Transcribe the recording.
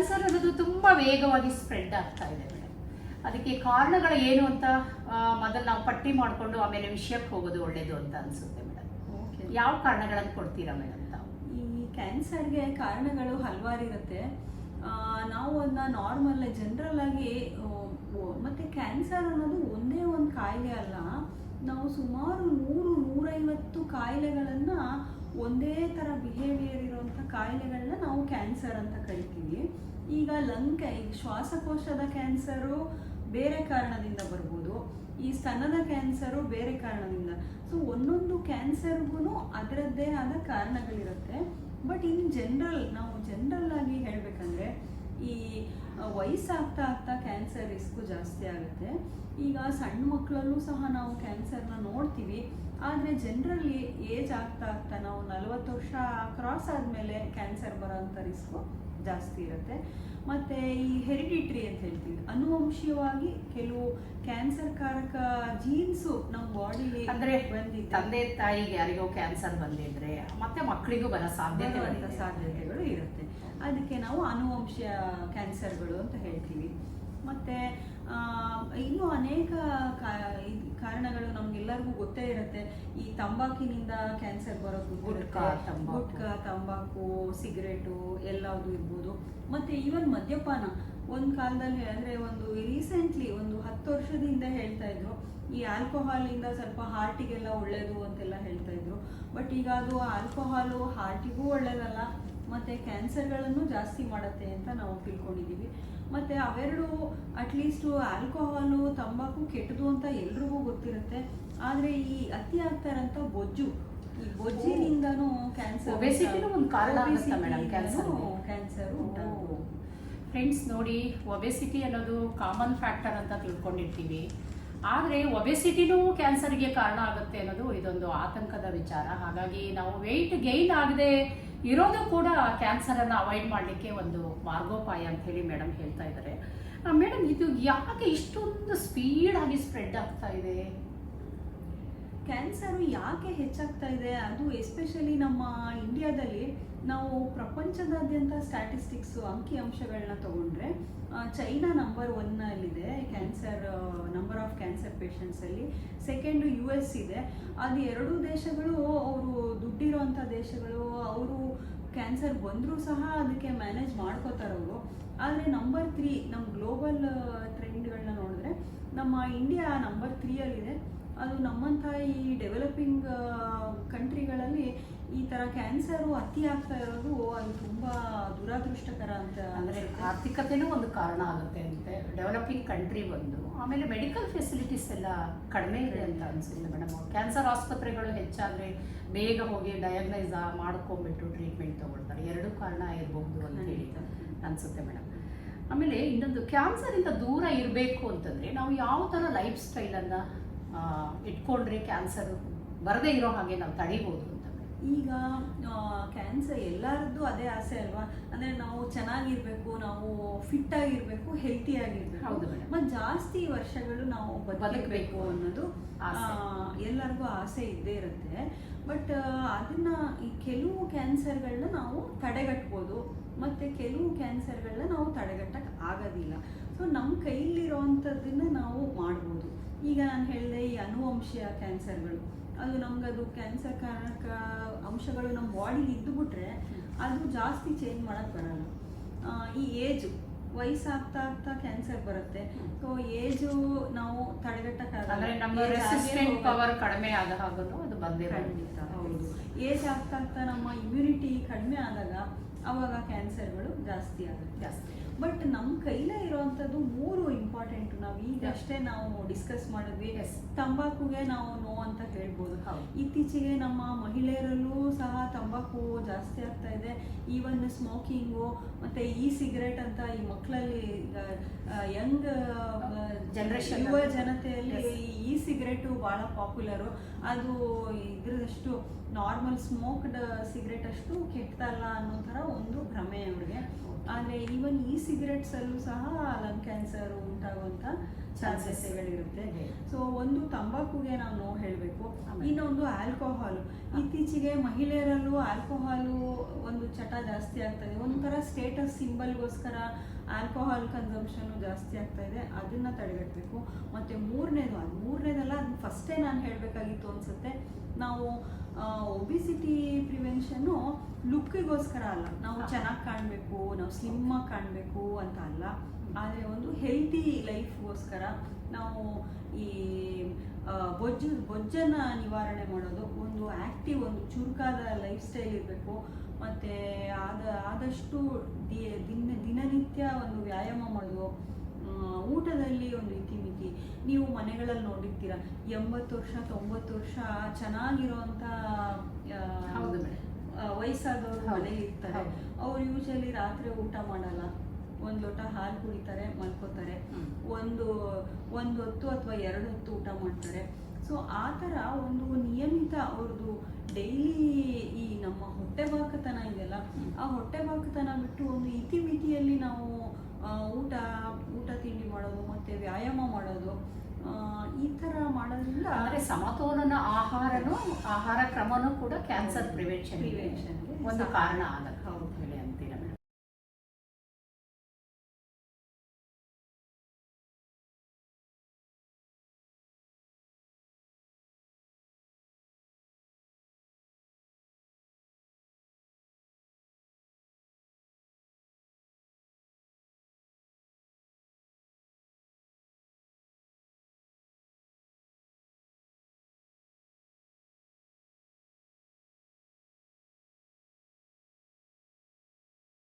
Cancer ಅನ್ನೋದು ತುಂಬ ವೇಗವಾಗಿ ಸ್ಪ್ರೆಡ್ ಆಗ್ತಾ ಇದೆ ಮೇಡಮ್ ಅದಕ್ಕೆ ಕಾರಣಗಳು ಏನು ಅಂತ ಮೊದಲು ನಾವು ಪಟ್ಟಿ ಮಾಡಿಕೊಂಡು ಆಮೇಲೆ ವಿಷಯಕ್ಕೆ ಹೋಗೋದು ಒಳ್ಳೇದು ಅಂತ ಅನಿಸುತ್ತೆ ಮೇಡಮ್ ಓಕೆ ಯಾವ ಕಾರಣಗಳನ್ನು ಕೊಡ್ತೀರಾ ಮೇಡಮ್ ತಾವು? ಈ ಕ್ಯಾನ್ಸರ್ಗೆ ಕಾರಣಗಳು ಹಲವಾರು ಇರುತ್ತೆ ನಾವು ಅದನ್ನ ನಾರ್ಮಲ್ ಜನರಲ್ ಆಗಿ ಮತ್ತೆ ಕ್ಯಾನ್ಸರ್ ಅನ್ನೋದು ಒಂದೇ ಒಂದು ಕಾಯಿಲೆ ಅಲ್ಲ. ನಾವು ಸುಮಾರು ನೂರು ನೂರೈವತ್ತು ಕಾಯಿಲೆಗಳನ್ನ ಒಂದೇ ಥರ ಬಿಹೇವಿಯರ್ ಇರುವಂಥ ಕಾಯಿಲೆಗಳನ್ನ ನಾವು ಕ್ಯಾನ್ಸರ್ ಅಂತ ಕರಿತೀವಿ. ಈಗ ಲಂಗ್ ಈಗ ಶ್ವಾಸಕೋಶದ ಕ್ಯಾನ್ಸರು ಬೇರೆ ಕಾರಣದಿಂದ ಬರ್ಬೋದು. ಈ ಸ್ತನದ ಕ್ಯಾನ್ಸರು ಬೇರೆ ಕಾರಣದಿಂದ. ಸೊ ಒಂದೊಂದು ಕ್ಯಾನ್ಸರ್ಗೂ ಅದರದ್ದೇ ಆದ ಕಾರಣಗಳಿರುತ್ತೆ. ಬಟ್ ಇನ್ ಜನರಲ್ ನಾವು ಜನರಲ್ ಆಗಿ ಹೇಳಬೇಕಂದ್ರೆ ಈ ವಯಸ್ಸಾಗ್ತಾ ಆಗ್ತಾ ಕ್ಯಾನ್ಸರ್ ರಿಸ್ಕು ಜಾಸ್ತಿ ಆಗುತ್ತೆ. ಈಗ ಸಣ್ಣ ಮಕ್ಕಳಲ್ಲೂ ಸಹ ನಾವು ಕ್ಯಾನ್ಸರ್ನ ನೋಡ್ತೀವಿ. ಆದರೆ ಜನರಲ್ಲಿ ಏಜ್ ಆಗ್ತಾ ಆಗ್ತಾ ನಾವು ನಲವತ್ತು ವರ್ಷ ಕ್ರಾಸ್ ಆದಮೇಲೆ ಕ್ಯಾನ್ಸರ್ ಬರೋಂಥ ರಿಸ್ಕು ಜಾಸ್ತಿ ಇರುತ್ತೆ. ಮತ್ತು ಈ ಹೆರಿಡಿಟ್ರಿ ಅಂತ ಹೇಳ್ತೀವಿ. ಅನುವಂಶೀಯವಾಗಿ ಕೆಲವು ಕ್ಯಾನ್ಸರ್ ಕಾರಕ ಜೀನ್ಸು ನಮ್ಮ ಬಾಡಿಲಿ ಅಂದರೆ ಬಂದಿ ತಂದೆ ತಾಯಿಗೆ ಯಾರಿಗೋ ಕ್ಯಾನ್ಸರ್ ಬಂದಿದ್ರೆ ಮತ್ತೆ ಮಕ್ಕಳಿಗೂ ಬರೋ ಸಾಧ್ಯತೆ ಸಾಧ್ಯತೆಗಳು ಇರುತ್ತೆ. ಅದಕ್ಕೆ ನಾವು ಅನುವಂಶ ಕ್ಯಾನ್ಸರ್ಗಳು ಅಂತ ಹೇಳ್ತೀವಿ. ಮತ್ತು ಇನ್ನೂ ಅನೇಕ ಕಾರಣಗಳು ನಮ್ಗೆಲ್ಲರಿಗೂ ಗೊತ್ತೇ ಇರುತ್ತೆ. ಈ ತಂಬಾಕಿನಿಂದ ಕ್ಯಾನ್ಸರ್ ಬರೋದು ಗುಟ್ಕಾ, ತಂಬಾಕು. ಗುಟ್ಕಾ ತಂಬಾಕು ಸಿಗರೇಟು ಎಲ್ಲವುದು ಇರ್ಬೋದು. ಮತ್ತೆ ಈವನ್ ಮದ್ಯಪಾನ ಒಂದು ಕಾಲದಲ್ಲಿ ಅಂದರೆ ಒಂದು ರೀಸೆಂಟ್ಲಿ ಒಂದು ಹತ್ತು ವರ್ಷದಿಂದ ಹೇಳ್ತಾ ಇದ್ರು. ಈ ಆಲ್ಕೋಹಾಲಿಂದ ಸ್ವಲ್ಪ ಹಾರ್ಟಿಗೆಲ್ಲ ಒಳ್ಳೇದು ಅಂತೆಲ್ಲ ಹೇಳ್ತಾ ಇದ್ರು. ಬಟ್ ಈಗ ಅದು ಆಲ್ಕೋಹಾಲು ಹಾರ್ಟಿಗೂ ಒಳ್ಳೇದಲ್ಲ. ಮತ್ತು ಕ್ಯಾನ್ಸರ್ಗಳನ್ನು ಜಾಸ್ತಿ ಮಾಡುತ್ತೆ ಅಂತ ನಾವು ತಿಳ್ಕೊಂಡಿದ್ದೀವಿ. ಮತ್ತು ಅವೆರಡು ಅಟ್ಲೀಸ್ಟು ಆಲ್ಕೋಹಾಲು ತಂಬಾಕು ಕೆಟ್ಟದು ಅಂತ ಎಲ್ರಿಗೂ ಗೊತ್ತಿರುತ್ತೆ. ಆದರೆ ಈ ಅತಿ ಆಗ್ತಾರಂತ ಬೊಜ್ಜು. ಈ ಬೊಜ್ಜಿನಿಂದನೂ ಕ್ಯಾನ್ಸರ್ ಒಂದು ಕಾರಣ ಮೇಡಮ್? ಕ್ಯಾನ್ಸರ್ ಉಂಟಾಗ್ಬೋದು ಫ್ರೆಂಡ್ಸ್ ನೋಡಿ ಒಬೆಸಿಟಿ ಅನ್ನೋದು ಕಾಮನ್ ಫ್ಯಾಕ್ಟರ್ ಅಂತ ತಿಳ್ಕೊಂಡಿರ್ತೀವಿ. ಆದರೆ ಒಬೆಸಿಟಿನೂ ಕ್ಯಾನ್ಸರ್ಗೆ ಕಾರಣ ಆಗುತ್ತೆ ಅನ್ನೋದು ಇದೊಂದು ಆತಂಕದ ವಿಚಾರ. ಹಾಗಾಗಿ ನಾವು ವೆಯ್ಟ್ ಗೈನ್ ಆಗದೆ ಇರೋದು ಕೂಡ ಕ್ಯಾನ್ಸರನ್ನು ಅವಾಯ್ಡ್ ಮಾಡಲಿಕ್ಕೆ ಒಂದು ಮಾರ್ಗೋಪಾಯ ಅಂತ ಹೇಳಿ ಮೇಡಮ್ ಹೇಳ್ತಾ ಇದ್ದಾರೆ ಮೇಡಮ್ ಇದು ಯಾಕೆ ಇಷ್ಟೊಂದು ಸ್ಪೀಡಾಗಿ ಸ್ಪ್ರೆಡ್ ಆಗ್ತಾ ಇದೆ? ಕ್ಯಾನ್ಸರು ಯಾಕೆ ಹೆಚ್ಚಾಗ್ತಾ ಇದೆ? ಅದು ಎಸ್ಪೆಷಲಿ ನಮ್ಮ ಇಂಡಿಯಾದಲ್ಲಿ ನಾವು ಪ್ರಪಂಚದಾದ್ಯಂತ ಸ್ಟ್ಯಾಟಿಸ್ಟಿಕ್ಸು ಅಂಕಿ ಅಂಶಗಳನ್ನ ತಗೊಂಡ್ರೆ ಚೈನಾ ನಂಬರ್ ಒನ್ನಲ್ಲಿದೆ ಕ್ಯಾನ್ಸರ್ ನಂಬರ್ ಆಫ್ ಕ್ಯಾನ್ಸರ್ ಪೇಷಂಟ್ಸಲ್ಲಿ ಸೆಕೆಂಡು ಯು ಎಸ್ ಇದೆ. ಅದು ಎರಡೂ ದೇಶಗಳು, ಅವರು ದುಡ್ಡಿರೋಂಥ ದೇಶಗಳು, ಅವರು ಕ್ಯಾನ್ಸರ್ ಬಂದರೂ ಸಹ ಅದಕ್ಕೆ ಮ್ಯಾನೇಜ್ ಮಾಡ್ಕೋತಾರವರು ಆದರೆ ನಂಬರ್ ತ್ರೀ ನಮ್ಮ ಗ್ಲೋಬಲ್ ಟ್ರೆಂಡ್ಗಳನ್ನ ನೋಡಿದ್ರೆ ನಮ್ಮ ಇಂಡಿಯಾ ನಂಬರ್ ತ್ರೀಯಲ್ಲಿದೆ ಅದು ನಮ್ಮಂಥ ಈ ಡೆವಲಪಿಂಗ್ ಕಂಟ್ರಿಗಳಲ್ಲಿ ಈ ಥರ ಕ್ಯಾನ್ಸರು ಅತಿ ಆಗ್ತಾ ಇರೋದು ಅದು ತುಂಬ ದುರಾದೃಷ್ಟಕರ ಅಂತ ಅಂದರೆ. ಆರ್ಥಿಕತೆನೂ ಒಂದು ಕಾರಣ ಆಗುತ್ತೆ ಅಂತೆ ಡೆವಲಪಿಂಗ್ ಕಂಟ್ರಿ ಬಂದು ಆಮೇಲೆ ಮೆಡಿಕಲ್ ಫೆಸಿಲಿಟೀಸ್ ಎಲ್ಲ ಕಡಿಮೆ ಇದೆ ಅಂತ ಅನಿಸಿಲ್ಲ ಮೇಡಮ್ ಕ್ಯಾನ್ಸರ್ ಆಸ್ಪತ್ರೆಗಳು ಹೆಚ್ಚಾದರೆ ಬೇಗ ಹೋಗಿ ಡಯಾಗ್ನೈಸ್ ಮಾಡ್ಕೊಂಬಿಟ್ಟು ಟ್ರೀಟ್ಮೆಂಟ್ ತೊಗೊಳ್ತಾರೆ ಎರಡೂ ಕಾರಣ ಇರಬಹುದು ಅಂತ ಹೇಳಿ. ಅನಿಸುತ್ತೆ ಮೇಡಮ್ ಆಮೇಲೆ ಇನ್ನೊಂದು ಕ್ಯಾನ್ಸರಿಂದ ದೂರ ಇರಬೇಕು ಅಂತಂದರೆ ನಾವು ಯಾವ ಥರ ಲೈಫ್ ಸ್ಟೈಲನ್ನು ಇಟ್ಕೊಂಡ್ರೆ ಕ್ಯಾನ್ಸರ್ ಬರದೇ ಇರೋ ಹಾಗೆ ನಾವು ತಡಿಬೋದು ಅಂತ. ಈಗ ಕ್ಯಾನ್ಸರ್ ಎಲ್ಲರದ್ದು ಅದೇ ಆಸೆ ಅಲ್ವಾ? ಅಂದ್ರೆ ನಾವು ಚೆನ್ನಾಗಿರ್ಬೇಕು ನಾವು ಫಿಟ್ ಆಗಿರ್ಬೇಕು ಹೆಲ್ತಿ ಆಗಿರ್ಬೇಕು. ಮತ್ತೆ ಜಾಸ್ತಿ ವರ್ಷಗಳು ನಾವು ಬದುಕಬೇಕು ಅನ್ನೋದು ಆ, ಎಲ್ಲರಿಗೂ ಆಸೆ ಇದ್ದೇ ಇರುತ್ತೆ. ಬಟ್ ಅದನ್ನ ಈ ಕೆಲವು ಕ್ಯಾನ್ಸರ್ಗಳನ್ನ ನಾವು ತಡೆಗಟ್ಬೋದು. ಮತ್ತೆ ಕೆಲವು ಕ್ಯಾನ್ಸರ್ಗಳನ್ನ ನಾವು ತಡೆಗಟ್ಟಕ್ಕೆ ಆಗೋದಿಲ್ಲ. ಸೊ ನಮ್ಮ ಕೈಲಿರೋವಂಥದ್ದನ್ನ ನಾವು ಮಾಡ್ಬೋದು. ಈಗ ನಾನು ಹೇಳಿದೆ ಈ ಅನುವಂಶೀಯ ಕ್ಯಾನ್ಸರ್ಗಳು. ಅದು ನಮ್ಗದು ಕ್ಯಾನ್ಸರ್ ಕಾರಣಕ ಅಂಶಗಳು ನಮ್ಮ ಬಾಡಿಲಿ ಇದ್ದುಬಿಟ್ರೆ ಅದು ಜಾಸ್ತಿ ಚೇಂಜ್ ಮಾಡೋಕ್ಕೆ ಬರಲ್ಲ. ಈ ಏಜು ವಯಸ್ಸಾಗ್ತಾ ಆಗ್ತಾ ಕ್ಯಾನ್ಸರ್ ಬರುತ್ತೆ. ಸೊ ಏಜು ನಾವು ತಡೆಗಟ್ಟಕ್ಕೆ ಪವರ್ ಕಡಿಮೆ ಆದ ಹಾಗೂ ಅದು ಬಂದೇ ಏಜ್ ಆಗ್ತಾ ಆಗ್ತಾ ನಮ್ಮ ಇಮ್ಯುನಿಟಿ ಕಡಿಮೆ ಆದಾಗ ಅವಾಗ ಕ್ಯಾನ್ಸರ್ಗಳು ಜಾಸ್ತಿ ಆಗುತ್ತೆ ಜಾಸ್ತಿ ಬಟ್ ನಮ್ಮ ಕೈಲೇ ಇರುವಂಥದ್ದು ಮೂರು ಇಂಪಾರ್ಟೆಂಟ್ ನಾವು ಈಗಷ್ಟೇ ನಾವು ಡಿಸ್ಕಸ್ ಮಾಡಿದ್ವಿ. ತಂಬಾಕುಗೆ ನಾವು ನೋ ಅಂತ ಹೇಳ್ಬೋದು. ಇತ್ತೀಚೆಗೆ ನಮ್ಮ ಮಹಿಳೆಯರಲ್ಲೂ ಸಹ ತಂಬಾಕು ಜಾಸ್ತಿ ಆಗ್ತಾ ಇದೆ ಈವನ್ ಸ್ಮೋಕಿಂಗು ಮತ್ತೆ ಇ ಸಿಗರೇಟ್ ಅಂತ ಈ ಮಕ್ಕಳಲ್ಲಿ ಯಂಗ್ ಜನ್ರೇಷನ್ ಯುವ. ಜನತೆಯಲ್ಲಿ ಈ ಇ ಸಿಗರೇಟು ಭಾಳ ಪಾಪ್ಯುಲರು ಅದು ಇದ್ರದಷ್ಟು ನಾರ್ಮಲ್ ಸ್ಮೋಕ್ಡ್ ಸಿಗರೇಟ್ ಅಷ್ಟು ಕೆಟ್ಟದಲ್ಲ ಅನ್ನೋ ಥರ ಒಂದು ಭ್ರಮೆ ಅವ್ರಿಗೆ. ಆದರೆ ಈವನ್ ಈ ಸಿಗರೆಟ್ಸಲ್ಲೂ ಸಹ ಲಂಗ್ ಕ್ಯಾನ್ಸರ್ ಉಂಟಾಗುವಂಥ ಚಾನ್ಸಸ್ಗಳಿರುತ್ತೆ. ಸೊ ಒಂದು ತಂಬಾಕುಗೆ ನಾವು ಹೇಳಬೇಕು. ಇನ್ನೊಂದು ಆಲ್ಕೋಹಾಲ್. ಇತ್ತೀಚೆಗೆ ಮಹಿಳೆಯರಲ್ಲೂ ಆಲ್ಕೋಹಾಲು ಒಂದು ಚಟ ಜಾಸ್ತಿ ಆಗ್ತದೆ. ಒಂಥರ ಸ್ಟೇಟಸ್ ಸಿಂಬಲ್ಗೋಸ್ಕರ ಆಲ್ಕೋಹಾಲ್ ಕನ್ಸಂಪ್ಷನ್ ಜಾಸ್ತಿ ಆಗ್ತಾ ಇದೆ. ಅದನ್ನ ತಡೆಗಟ್ಟಬೇಕು ಮತ್ತೆ ಮೂರನೇದು ಅದು ಮೂರನೇದಲ್ಲ ಅದು ಫಸ್ಟೇ ನಾನು ಹೇಳಬೇಕಾಗಿತ್ತು ಅನ್ಸುತ್ತೆ. ನಾವು ಒಬಿಸಿಟಿ ಪ್ರಿವೆನ್ಷನ್ನು ಲುಕ್ಕಿಗೋಸ್ಕರ ಅಲ್ಲ. ನಾವು ಚೆನ್ನಾಗಿ ಕಾಣಬೇಕು ನಾವು ಸ್ಲಿಮ್ಮಾಗಿ ಆಗಿ ಕಾಣಬೇಕು ಅಂತ ಅಲ್ಲ. ಆದರೆ ಒಂದು ಹೆಲ್ತಿ ಲೈಫ್ಗೋಸ್ಕರ ನಾವು ಈ ಬೊಜ್ಜು ಬೊಜ್ಜನ್ನು ನಿವಾರಣೆ ಮಾಡೋದು ಒಂದು ಆ್ಯಕ್ಟಿವ್ ಒಂದು ಚುರುಕಾದ ಲೈಫ್ ಸ್ಟೈಲ್ ಇರಬೇಕು ಮತ್ತು ಆದ ಆದಷ್ಟು ದಿನ ದಿನನಿತ್ಯ ಒಂದು ವ್ಯಾಯಾಮ ಮಾಡೋದು ಊಟದಲ್ಲಿ ಒಂದು ಇತಿಮಿತಿ ನೀವು ಮನೆಗಳಲ್ಲಿ ನೋಡಿರ್ತೀರ ಎಂಬತ್ತು ವರ್ಷ ತೊಂಬತ್ತು ವರ್ಷ ಚೆನ್ನಾಗಿರೋಂಥ ಮೇಡಮ್. ವಯಸ್ಸಾದವರು. ಮನೇಲಿ ಇರ್ತಾರೆ ಅವರು ಅವ್ರು ಯೂಶಲಿ ರಾತ್ರಿ ಊಟ ಮಾಡಲ್ಲ ಒಂದು ಲೋಟ ಹಾಲು ಕುಡಿತಾರೆ ಮಲ್ಕೋತಾರೆ. ಒಂದು ಒಂದು ಹೊತ್ತು ಅಥವಾ ಎರಡು ಹೊತ್ತು ಊಟ ಮಾಡ್ತಾರೆ. ಸೊ ಆ ಥರ ಒಂದು ನಿಯಮಿತ ಅವ್ರದ್ದು ಡೈಲಿ ಈ ನಮ್ಮ ಹೊಟ್ಟೆ ಬಾಕತನ ಇದೆಯಲ್ಲ ಆ ಹೊಟ್ಟೆ ಬಾಕತನ ಬಿಟ್ಟು ಒಂದು ಇತಿಮಿತಿಯಲ್ಲಿ ನಾವು ಊಟ ಊಟ ತಿಂಡಿ ಮಾಡೋದು ಮತ್ತೆ ವ್ಯಾಯಾಮ ಮಾಡೋದು ಈ ಥರ ಮಾಡೋದ್ರಿಂದ ಅಂದ್ರೆ ಸಮತೋಲನ ಆಹಾರನು ಆಹಾರ ಕ್ರಮನೂ ಕೂಡ ಕ್ಯಾನ್ಸರ್ ಪ್ರಿವೆನ್ಷನ್ ಪ್ರಿವೆನ್ಷನ್ಗೆ ಒಂದು ಕಾರಣ ಆಗತ್ತೆ.